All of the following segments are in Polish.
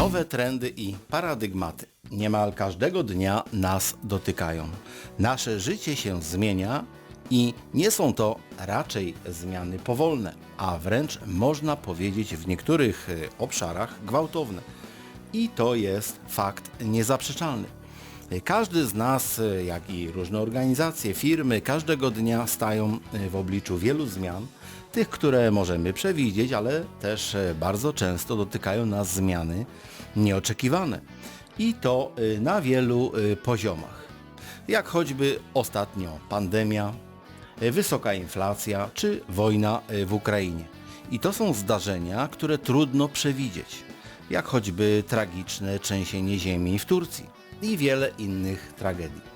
Nowe trendy i paradygmaty niemal każdego dnia nas dotykają. Nasze życie się zmienia i nie są to raczej zmiany powolne, a wręcz można powiedzieć w niektórych y, obszarach gwałtowne. I to jest fakt niezaprzeczalny. Każdy z nas, y, jak i różne organizacje, firmy, każdego dnia stają y, w obliczu wielu zmian, tych, które możemy przewidzieć, ale też y, bardzo często dotykają nas zmiany nieoczekiwane. I to y, na wielu y, poziomach. Jak choćby ostatnio pandemia, wysoka inflacja czy wojna w Ukrainie. I to są zdarzenia, które trudno przewidzieć, jak choćby tragiczne trzęsienie ziemi w Turcji i wiele innych tragedii.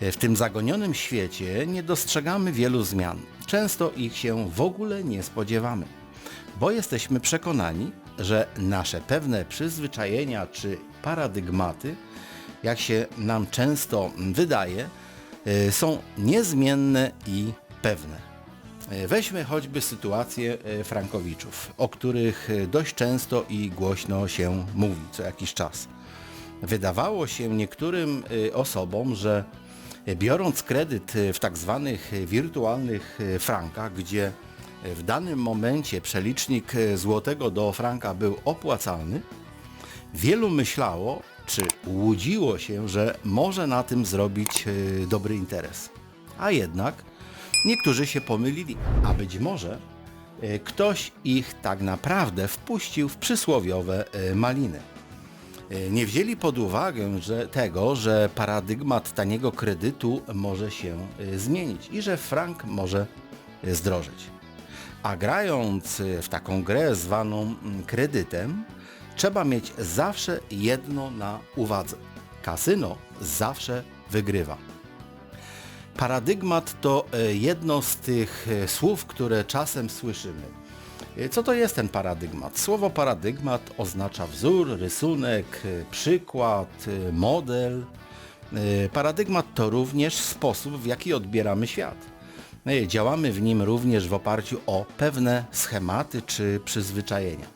W tym zagonionym świecie nie dostrzegamy wielu zmian. Często ich się w ogóle nie spodziewamy, bo jesteśmy przekonani, że nasze pewne przyzwyczajenia czy paradygmaty, jak się nam często wydaje, y, są niezmienne i pewne. Y, Weźmy choćby sytuację Frankowiczów, o których dość często i głośno się mówi co jakiś czas. Wydawało się niektórym osobom, że biorąc kredyt y, w tak zwanych y, wirtualnych y, frankach, gdzie w danym momencie przelicznik złotego do franka był opłacalny, wielu myślało, czy łudziło się, że może na tym zrobić dobry interes. A jednak niektórzy się pomylili, a być może ktoś ich tak naprawdę wpuścił w przysłowiowe maliny. Y, Nie wzięli pod uwagę że tego, że paradygmat taniego kredytu może się y, zmienić i że frank może y, zdrożeć. A grając w taką grę zwaną mm, kredytem, trzeba mieć zawsze jedno na uwadze. Kasyno zawsze wygrywa. Paradygmat to e, jedno z tych e, słów, które czasem słyszymy. Co to jest ten paradygmat? Słowo paradygmat oznacza wzór, rysunek, przykład, model. Paradygmat to również sposób, w jaki odbieramy świat. Działamy w nim również w oparciu o pewne schematy czy przyzwyczajenia.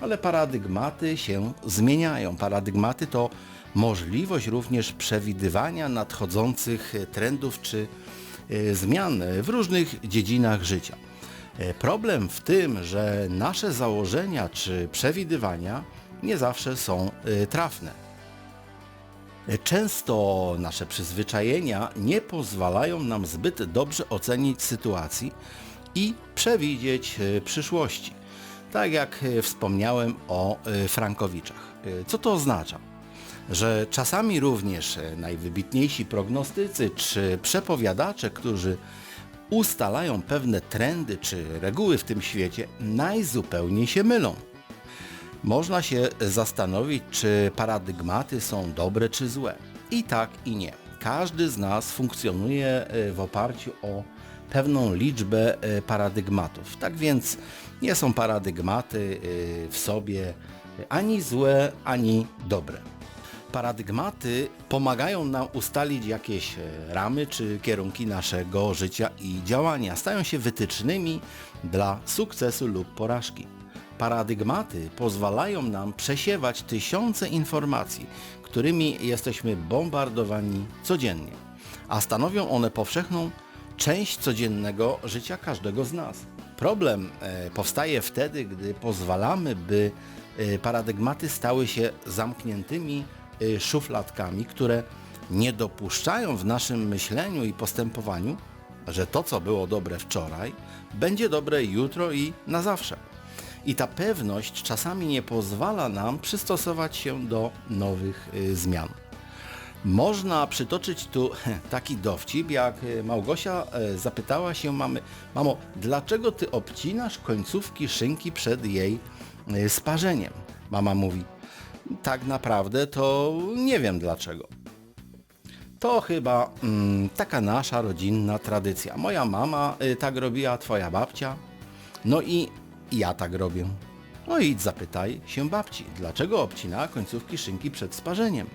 Ale paradygmaty się zmieniają. Paradygmaty to możliwość również przewidywania nadchodzących trendów czy e, zmian w różnych dziedzinach życia. E, Problem w tym, że nasze założenia czy przewidywania nie zawsze są e, trafne. Często nasze przyzwyczajenia nie pozwalają nam zbyt dobrze ocenić sytuacji i przewidzieć e, przyszłości. Tak jak e, wspomniałem o e, Frankowiczach. E, Co to oznacza? Że czasami również e, najwybitniejsi prognostycy czy przepowiadacze, którzy ustalają pewne trendy czy reguły w tym świecie, najzupełniej się mylą. Można się zastanowić, czy paradygmaty są dobre czy złe. I tak i nie. Każdy z nas funkcjonuje e, w oparciu o pewną liczbę e, paradygmatów. Tak więc nie są paradygmaty e, w sobie ani złe, ani dobre. Paradygmaty pomagają nam ustalić jakieś e, ramy czy kierunki naszego życia i działania. Stają się wytycznymi dla sukcesu lub porażki. Paradygmaty pozwalają nam przesiewać tysiące informacji, którymi jesteśmy bombardowani codziennie, a stanowią one powszechną część codziennego życia każdego z nas. Problem e, powstaje wtedy, gdy pozwalamy, by e, paradygmaty stały się zamkniętymi szufladkami, które nie dopuszczają w naszym myśleniu i postępowaniu, że to, co było dobre wczoraj, będzie dobre jutro i na zawsze. I ta pewność czasami nie pozwala nam przystosować się do nowych y, zmian. Można przytoczyć tu taki dowcip, jak y, Małgosia y, zapytała się mamy, mamo, dlaczego ty obcinasz końcówki szynki przed jej y, sparzeniem? Mama mówi, tak naprawdę to nie wiem dlaczego. To chyba mm, taka nasza rodzinna tradycja. Moja mama y, tak robiła, twoja babcia. No i ja tak robię. No i zapytaj się babci, dlaczego obcinała końcówki szynki przed sparzeniem.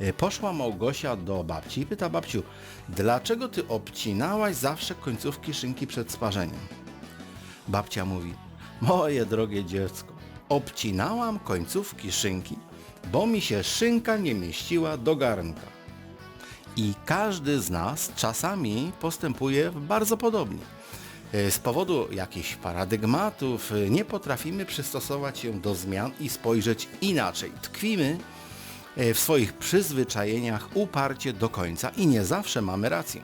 Y, Poszła Małgosia do babci i pyta babciu, dlaczego ty obcinałaś zawsze końcówki szynki przed sparzeniem? Babcia mówi, moje drogie dziecko, Obcinałam końcówki szynki, bo mi się szynka nie mieściła do garnka. I każdy z nas czasami postępuje bardzo podobnie. E, Z powodu jakichś paradygmatów e, nie potrafimy przystosować się do zmian i spojrzeć inaczej. Tkwimy e, w swoich przyzwyczajeniach uparcie do końca i nie zawsze mamy rację.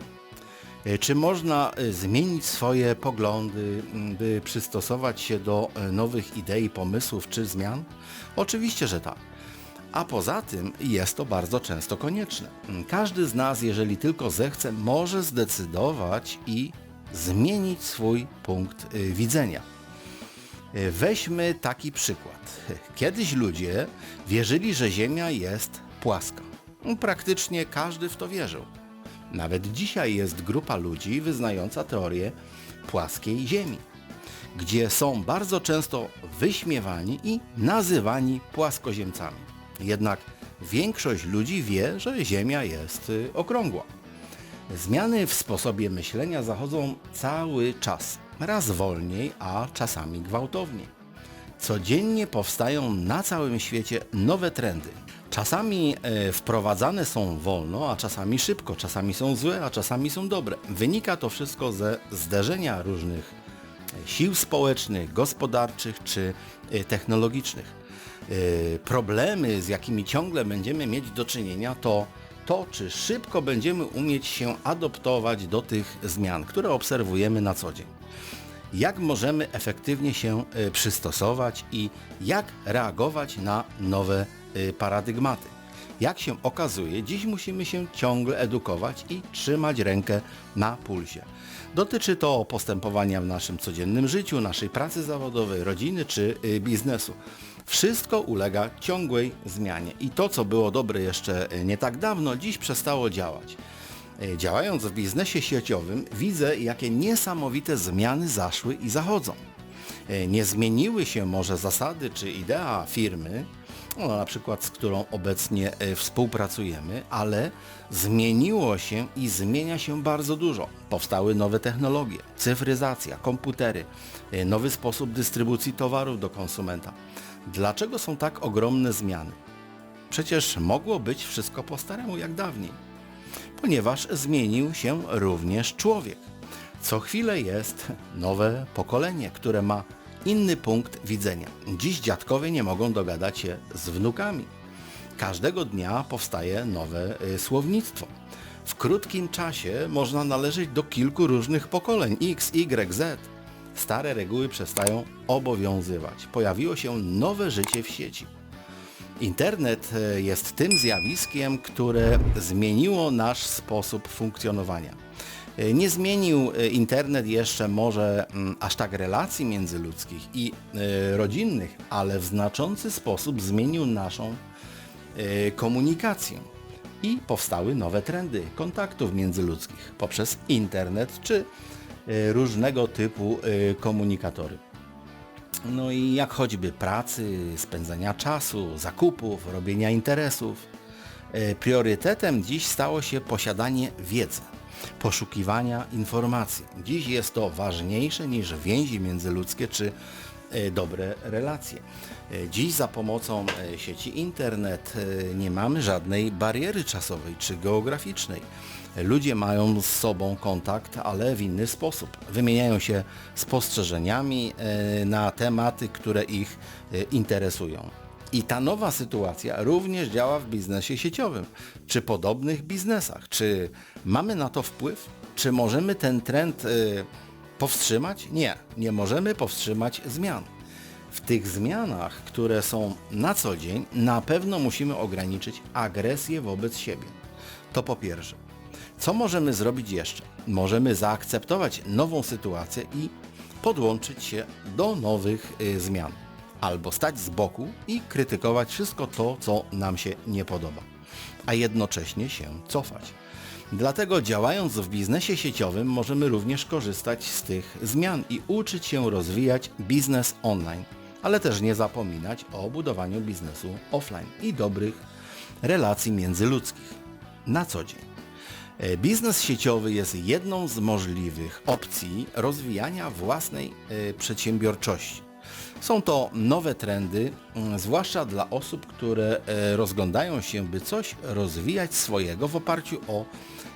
E, Czy można e, zmienić swoje poglądy, by przystosować się do e, nowych idei, pomysłów czy zmian? Oczywiście, że tak. A poza tym jest to bardzo często konieczne. Każdy z nas, jeżeli tylko zechce, może zdecydować i zmienić swój punkt widzenia. Weźmy taki przykład. Kiedyś ludzie wierzyli, że Ziemia jest płaska. Praktycznie każdy w to wierzył. Nawet dzisiaj jest grupa ludzi wyznająca teorię płaskiej Ziemi, gdzie są bardzo często wyśmiewani i nazywani płaskoziemcami. Jednak większość ludzi wie, że Ziemia jest y, okrągła. Zmiany w sposobie myślenia zachodzą cały czas, raz wolniej, a czasami gwałtowniej. Codziennie powstają na całym świecie nowe trendy. Czasami e, wprowadzane są wolno, a czasami szybko, czasami są złe, a czasami są dobre. Wynika to wszystko ze zderzenia różnych e, sił społecznych, gospodarczych czy e, technologicznych. Problemy, z jakimi ciągle będziemy mieć do czynienia, to to, czy szybko będziemy umieć się adoptować do tych zmian, które obserwujemy na co dzień. Jak możemy efektywnie się przystosować i jak reagować na nowe e, paradygmaty. Jak się okazuje, dziś musimy się ciągle edukować i trzymać rękę na pulsie. Dotyczy to postępowania w naszym codziennym życiu, naszej pracy zawodowej, rodziny czy y, biznesu. Wszystko ulega ciągłej zmianie i to, co było dobre jeszcze y, nie tak dawno, dziś przestało działać. Y, Działając w biznesie sieciowym, widzę, jakie niesamowite zmiany zaszły i zachodzą. Nie zmieniły się może zasady czy idea firmy, no, na przykład z którą obecnie e, współpracujemy, ale zmieniło się i zmienia się bardzo dużo. Powstały nowe technologie, cyfryzacja, komputery, e, nowy sposób dystrybucji towarów do konsumenta. Dlaczego są tak ogromne zmiany? Przecież mogło być wszystko po staremu jak dawniej ponieważ zmienił się również człowiek. Co chwilę jest nowe pokolenie, które ma inny punkt widzenia. Dziś dziadkowie nie mogą dogadać się z wnukami. Każdego dnia powstaje nowe y, słownictwo. W krótkim czasie można należeć do kilku różnych pokoleń X, Y, Z. Stare reguły przestają obowiązywać. Pojawiło się nowe życie w sieci. Internet e, jest tym zjawiskiem, które zmieniło nasz sposób funkcjonowania. E, Nie zmienił e, internet jeszcze może mm, aż tak relacji międzyludzkich i e, rodzinnych, ale w znaczący sposób zmienił naszą komunikację. I powstały nowe trendy kontaktów międzyludzkich poprzez internet czy różnego typu komunikatory. No i jak choćby pracy, spędzania czasu, zakupów, robienia interesów. Priorytetem dziś stało się posiadanie wiedzy, poszukiwania informacji. Dziś jest to ważniejsze niż więzi międzyludzkie czy e, dobre relacje. E, Dziś za pomocą e, sieci internet nie mamy żadnej bariery czasowej czy geograficznej. Ludzie mają z sobą kontakt, ale w inny sposób. Wymieniają się spostrzeżeniami na tematy, które ich interesują. I ta nowa sytuacja również działa w biznesie sieciowym, czy podobnych biznesach. Czy mamy na to wpływ? Czy możemy ten trend e, powstrzymać? Nie, nie możemy powstrzymać zmian. W tych zmianach, które są na co dzień, na pewno musimy ograniczyć agresję wobec siebie. To po pierwsze. Co możemy zrobić jeszcze? Możemy zaakceptować nową sytuację i podłączyć się do nowych y, zmian. Albo stać z boku i krytykować wszystko to, co nam się nie podoba, a jednocześnie się cofać. Dlatego działając w biznesie sieciowym możemy również korzystać z tych zmian i uczyć się rozwijać biznes online, ale też nie zapominać o budowaniu biznesu offline i dobrych relacji międzyludzkich na co dzień. E, Biznes sieciowy jest jedną z możliwych opcji rozwijania własnej e, przedsiębiorczości. Są to nowe trendy, mm, zwłaszcza dla osób, które e, rozglądają się, by coś rozwijać swojego w oparciu o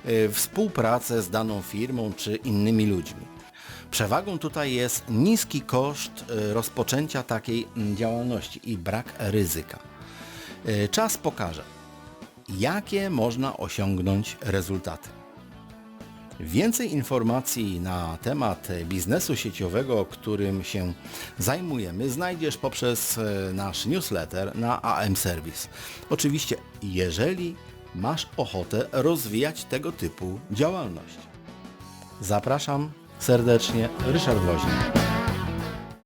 e, współpracę z daną firmą czy innymi ludźmi. Przewagą tutaj jest niski koszt e, rozpoczęcia takiej mm, działalności i brak ryzyka. Czas pokaże, jakie można osiągnąć rezultaty. Więcej informacji na temat biznesu sieciowego, którym się zajmujemy, znajdziesz poprzez e, nasz newsletter na AM Service. Oczywiście, jeżeli masz ochotę rozwijać tego typu działalność. Zapraszam serdecznie, Ryszard Woźnik.